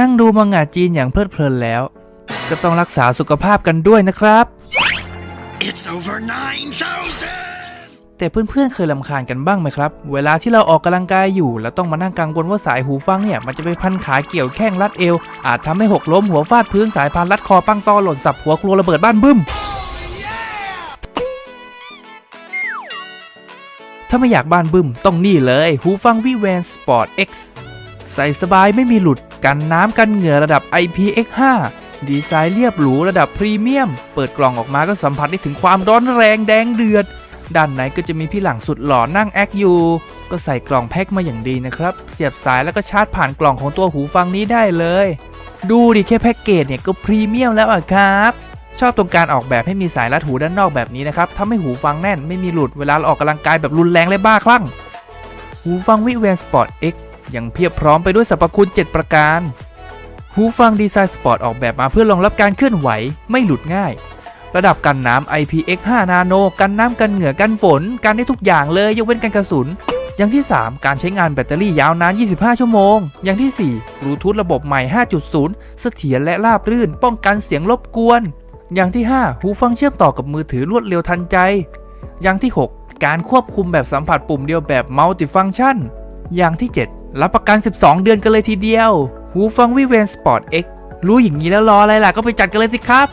นั่งดูมังงะจีนอย่างเพลิดเพลินแล้ว ก็ต้องรักษาสุขภาพกันด้วยนะครับ It's over 9,000! แต่เพื่อนๆ เคยลำคาญกันบ้างไหมครับ เวลาที่เราออกกำลังกายอยู่ แล้วต้องมานั่งกังวลว่าสายหูฟังเนี่ย มันจะไปพันขาเกี่ยวแข้งรัดเอว อาจทำให้หกล้มหัวฟาดพื้นสายพานรัดคอปังตอหล่นสับหัวครัวระเบิดบ้านบึ้มถ้าไม่อยากบ้านบึ้มต้องนี่เลย หูฟังวิแวนสปอร์ต X ใส่สบายไม่มีหลุด กันน้ำกันเหงื่อระดับ IPX5 ดีไซน์เรียบหรูระดับพรีเมียม เปิดกล่องออกมาก็สัมผัสได้ถึงความร้อนแรงแดงเดือด ด้านในก็จะมีพี่หลังสุดหล่อนั่งแอคอยู่ ก็ใส่กล่องแพ็คมาอย่างดีนะครับ เสียบสายแล้วก็ชาร์จผ่านกล่องของตัวหูฟังนี้ได้เลย ดูดิแค่แพ็กเกจเนี่ยก็พรีเมียมแล้วอะครับชอบตรงการออกแบบให้มีสายรัดหูด้านนอกแบบนี้นะครับทำให้หูฟังแน่นไม่มีหลุดเวลาเราออกกำลังกายแบบรุนแรงและบ้าคลั่ง หูฟังวิเวนสปอร์ต X ยังเพียบพร้อมไปด้วยสรรพคุณ 7 ประการ หูฟังดีไซน์สปอร์ตออกแบบมาเพื่อรองรับการเคลื่อนไหวไม่หลุดง่าย ระดับกันน้ำ IPX5 Nano กันน้ำกันเหงื่อกันฝน กันได้ทุกอย่างเลยยกเว้นกันกระสุน อย่างที่ 3 การใช้งานแบตเตอรี่ยาวนาน 25 ชั่วโมง อย่างที่4บลูทูธระบบใหม่ 5.0 เสถียรและราบรื่น ป้องกันเสียงรบกวน อย่างที่ 5 หูฟังเชื่อมต่อกับมือถือรวดเร็วทันใจ อย่างที่ 6 การควบคุมแบบสัมผัสปุ่มเดียวแบบมัลติฟัง c t ชันอย่างที่ 7 รับประกัน 12 เดือนกันเลยทีเดียว หูฟังวิเวนสปอร์ต X รู้อย่างนี้แล้วรออะไรล่ะก็ไปจัดกันเลยสิครับ